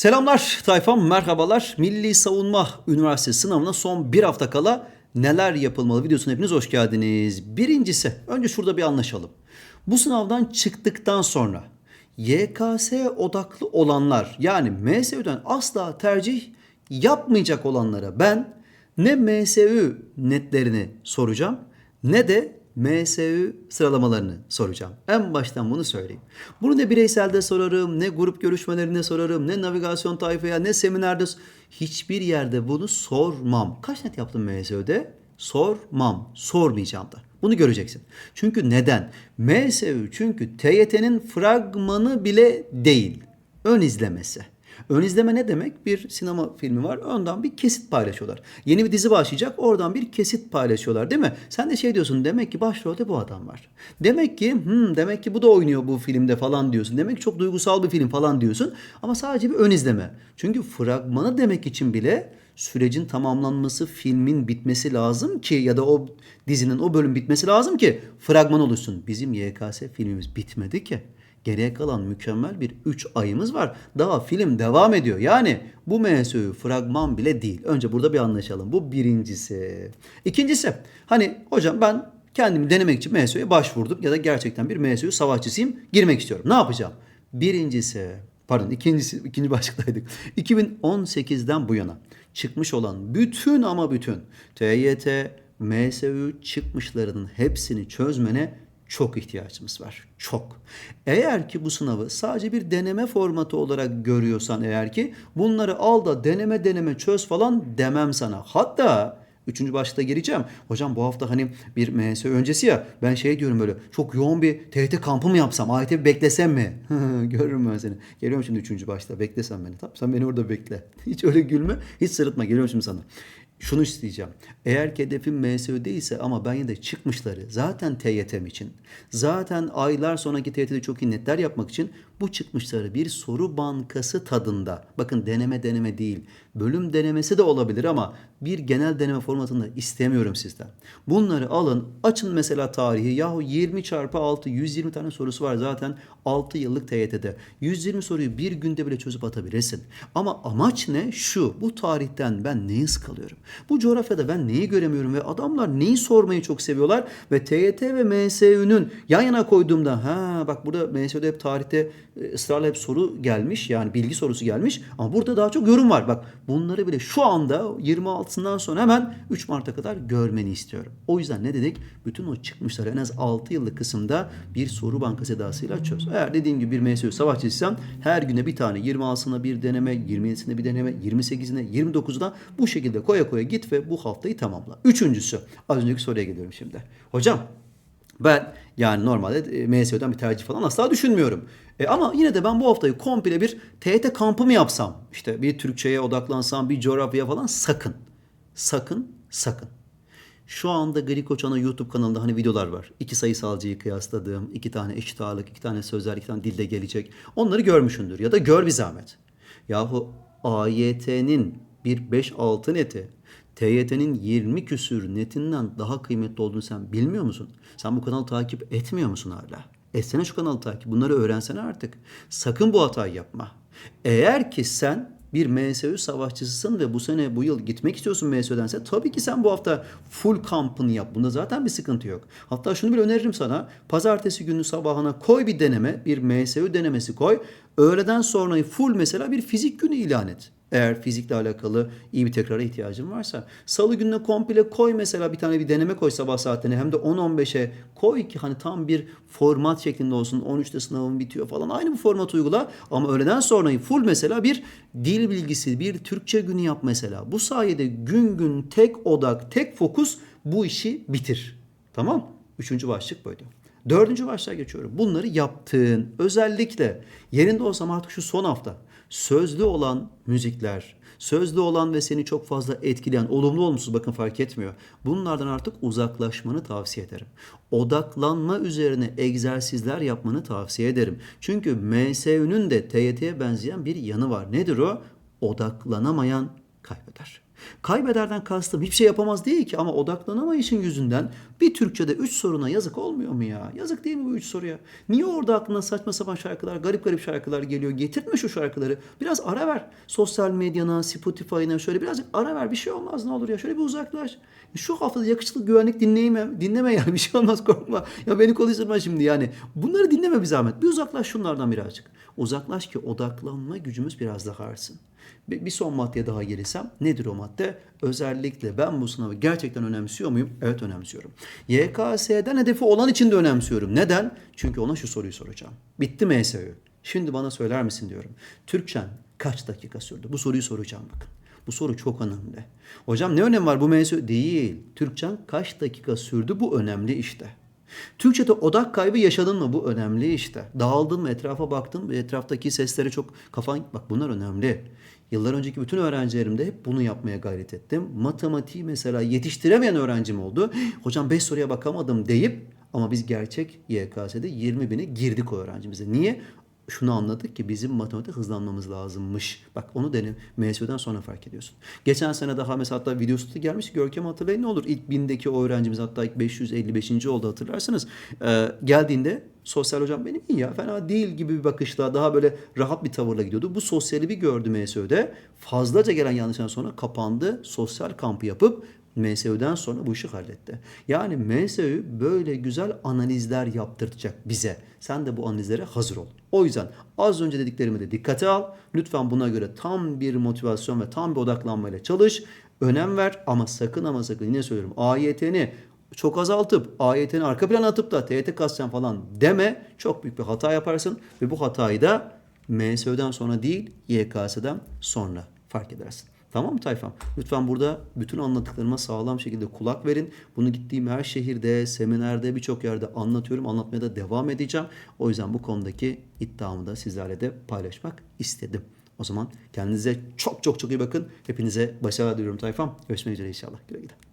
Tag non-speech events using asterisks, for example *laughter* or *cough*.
Selamlar tayfam, merhabalar. Milli Savunma Üniversitesi sınavına son bir hafta kala neler yapılmalı videosuna hepiniz hoş geldiniz. Birincisi, önce şurada bir anlaşalım. Bu sınavdan çıktıktan sonra YKS odaklı olanlar yani MSÜ'den asla tercih yapmayacak olanlara ben ne MSÜ netlerini soracağım ne de MSÜ sıralamalarını soracağım. En baştan bunu söyleyeyim. Bunu ne bireyselde sorarım, ne grup görüşmelerinde sorarım, ne navigasyon tayfaya, ne seminerde hiçbir yerde bunu sormam. Kaç net yaptım MSÜ'de? Sormam. Sormayacağım da. Bunu göreceksin. Çünkü neden? MSÜ çünkü TYT'nin fragmanı bile değil. Ön izlemesi. Ön izleme ne demek? Bir sinema filmi var. Ondan bir kesit paylaşıyorlar. Yeni bir dizi başlayacak. Oradan bir kesit paylaşıyorlar değil mi? Sen de şey diyorsun. Demek ki başrolde bu adam var. Demek ki hmm, demek ki bu da oynuyor bu filmde falan diyorsun. Demek ki çok duygusal bir film falan diyorsun. Ama sadece bir ön izleme. Çünkü fragmanı demek için bile sürecin tamamlanması, filmin bitmesi lazım ki ya da o dizinin o bölüm bitmesi lazım ki fragman oluşsun. Bizim YKS filmimiz bitmedi ki. Geriye kalan mükemmel bir 3 ayımız var. Daha film devam ediyor. Yani bu MSÜ fragman bile değil. Önce burada bir anlaşalım. Bu birincisi. İkincisi hani hocam ben kendimi denemek için MSÜ'ye başvurdum ya da gerçekten bir MSÜ savaşçısıyım girmek istiyorum. Ne yapacağım? Birincisi pardon ikincisi ikinci *laughs* başlıktaydık. 2018'den bu yana çıkmış olan bütün ama bütün TYT, MSÜ çıkmışlarının hepsini çözmene çok ihtiyacımız var. Çok. Eğer ki bu sınavı sadece bir deneme formatı olarak görüyorsan eğer ki bunları al da deneme deneme çöz falan demem sana. Hatta Üçüncü başlıkta gireceğim. Hocam bu hafta hani bir MS öncesi ya ben şey diyorum böyle çok yoğun bir TRT kampı mı yapsam? AYT beklesem mi? *laughs* Görürüm ben seni. Geliyorum şimdi üçüncü başta. Beklesen beni. Tamam sen beni orada bekle. *laughs* Hiç öyle gülme. Hiç sırıtma. Geliyorum şimdi sana şunu isteyeceğim. Eğer ki hedefim MSÖ değilse ama ben yine de çıkmışları zaten TYT'm için, zaten aylar sonraki TYT'de çok iyi netler yapmak için bu çıkmışları bir soru bankası tadında, bakın deneme deneme değil, bölüm denemesi de olabilir ama bir genel deneme formatında istemiyorum sizden. Bunları alın, açın mesela tarihi, yahu 20 çarpı 6, 120 tane sorusu var zaten 6 yıllık TYT'de. 120 soruyu bir günde bile çözüp atabilirsin. Ama amaç ne? Şu, bu tarihten ben neyi sıkılıyorum? Bu coğrafyada ben neyi göremiyorum ve adamlar neyi sormayı çok seviyorlar ve TYT ve MSÜ'nün yan yana koyduğumda ha bak burada MSÜ'de hep tarihte ısrarla hep soru gelmiş yani bilgi sorusu gelmiş ama burada daha çok yorum var. Bak bunları bile şu anda 26'sından sonra hemen 3 Mart'a kadar görmeni istiyorum. O yüzden ne dedik? Bütün o çıkmışları en az 6 yıllık kısımda bir soru bankası edasıyla çöz. Eğer dediğim gibi bir MSÜ savaşçıysan her güne bir tane 26'sına bir deneme, 27'sine bir deneme, 28'ine, 29'una bu şekilde koya koya git ve bu haftayı tamamla. Üçüncüsü az önceki soruya geliyorum şimdi. Hocam ben yani normalde e, MSÜ'den bir tercih falan asla düşünmüyorum. E ama yine de ben bu haftayı komple bir TYT kampı mı yapsam? İşte bir Türkçe'ye odaklansam, bir coğrafya falan sakın. Sakın, sakın. Şu anda Griko Çana YouTube kanalında hani videolar var. İki sayısalcıyı kıyasladığım, iki tane eşit ağırlık, iki tane sözler, iki tane dilde gelecek. Onları görmüşündür ya da gör bir zahmet. Yahu AYT'nin bir 5-6 neti TYT'nin 20 küsür netinden daha kıymetli olduğunu sen bilmiyor musun? Sen bu kanalı takip etmiyor musun hala? Etsene şu kanalı takip. Bunları öğrensene artık. Sakın bu hatayı yapma. Eğer ki sen bir MSÜ savaşçısısın ve bu sene bu yıl gitmek istiyorsun MSÜ'dense tabii ki sen bu hafta full kampını yap. Bunda zaten bir sıkıntı yok. Hatta şunu bile öneririm sana. Pazartesi günü sabahına koy bir deneme, bir MSÜ denemesi koy. Öğleden sonra full mesela bir fizik günü ilan et. Eğer fizikle alakalı iyi bir tekrara ihtiyacın varsa. Salı gününe komple koy mesela bir tane bir deneme koy sabah saatlerine hem de 10-15'e koy ki hani tam bir format şeklinde olsun. 13'te sınavın bitiyor falan. Aynı bu format uygula ama öğleden sonra full mesela bir dil bilgisi, bir Türkçe günü yap mesela. Bu sayede gün gün tek odak, tek fokus bu işi bitir. Tamam? Üçüncü başlık buydu. Dördüncü başlığa geçiyorum. Bunları yaptığın özellikle yerinde olsam artık şu son hafta sözlü olan müzikler, sözlü olan ve seni çok fazla etkileyen, olumlu olumsuz bakın fark etmiyor. Bunlardan artık uzaklaşmanı tavsiye ederim. Odaklanma üzerine egzersizler yapmanı tavsiye ederim. Çünkü MSÜ'nün de TYT'ye benzeyen bir yanı var. Nedir o? Odaklanamayan kaybeder. Kaybederden kastım hiçbir şey yapamaz değil ki ama odaklanamayışın yüzünden bir Türkçe'de 3 soruna yazık olmuyor mu ya? Yazık değil mi bu 3 soruya? Niye orada aklına saçma sapan şarkılar, garip garip şarkılar geliyor? Getirtme şu şarkıları. Biraz ara ver. Sosyal medyana, Spotify'ına şöyle birazcık ara ver. Bir şey olmaz ne olur ya. Şöyle bir uzaklaş. Şu haftada yakışıklı güvenlik dinleyeme, dinleme ya. *laughs* Bir şey olmaz korkma. Ya beni konuşturma şimdi yani. Bunları dinleme bir zahmet. Bir uzaklaş şunlardan birazcık. Uzaklaş ki odaklanma gücümüz biraz daha artsın. Bir son maddeye daha gelirsem nedir o madde? Özellikle ben bu sınavı gerçekten önemsiyor muyum? Evet önemsiyorum. YKS'den hedefi olan için de önemsiyorum. Neden? Çünkü ona şu soruyu soracağım. Bitti mi ESÖ? Şimdi bana söyler misin diyorum. Türkçen kaç dakika sürdü? Bu soruyu soracağım bakın. Bu soru çok önemli. Hocam ne önemi var bu MSÖ? Değil. Türkçen kaç dakika sürdü? Bu önemli işte. Türkçe'de odak kaybı yaşadın mı? Bu önemli işte. Dağıldın mı? Etrafa baktın mı? Etraftaki seslere çok kafan... Bak bunlar önemli. Yıllar önceki bütün öğrencilerimde hep bunu yapmaya gayret ettim. Matematiği mesela yetiştiremeyen öğrencim oldu. Hocam 5 soruya bakamadım deyip ama biz gerçek YKS'de 20 bine girdik o öğrencimize. Niye? Şunu anladık ki bizim matematik hızlanmamız lazımmış. Bak onu denem MSÜ'den sonra fark ediyorsun. Geçen sene daha mesela hatta videosu gelmiş. Görkem hatırlayın ne olur. İlk bindeki o öğrencimiz hatta ilk 555. oldu hatırlarsınız. Ee, geldiğinde sosyal hocam benim ya fena değil gibi bir bakışla daha böyle rahat bir tavırla gidiyordu. Bu sosyali bir gördü MSÜ'de. Fazlaca gelen yanlıştan sonra kapandı. Sosyal kampı yapıp MSÜ'den sonra bu işi halletti. Yani MSÜ böyle güzel analizler yaptıracak bize. Sen de bu analizlere hazır ol. O yüzden az önce dediklerimi de dikkate al. Lütfen buna göre tam bir motivasyon ve tam bir odaklanmayla çalış. Önem ver ama sakın ama sakın yine söylüyorum AYT'ni çok azaltıp AYT'ni arka plana atıp da TYT kasacağım falan deme. Çok büyük bir hata yaparsın ve bu hatayı da MSÖ'den sonra değil YKS'den sonra fark edersin. Tamam mı tayfam? Lütfen burada bütün anlattıklarıma sağlam şekilde kulak verin. Bunu gittiğim her şehirde, seminerde, birçok yerde anlatıyorum. Anlatmaya da devam edeceğim. O yüzden bu konudaki iddiamı da sizlerle de paylaşmak istedim. O zaman kendinize çok çok çok iyi bakın. Hepinize başarılar diliyorum tayfam. Görüşmek üzere inşallah. Güle güle.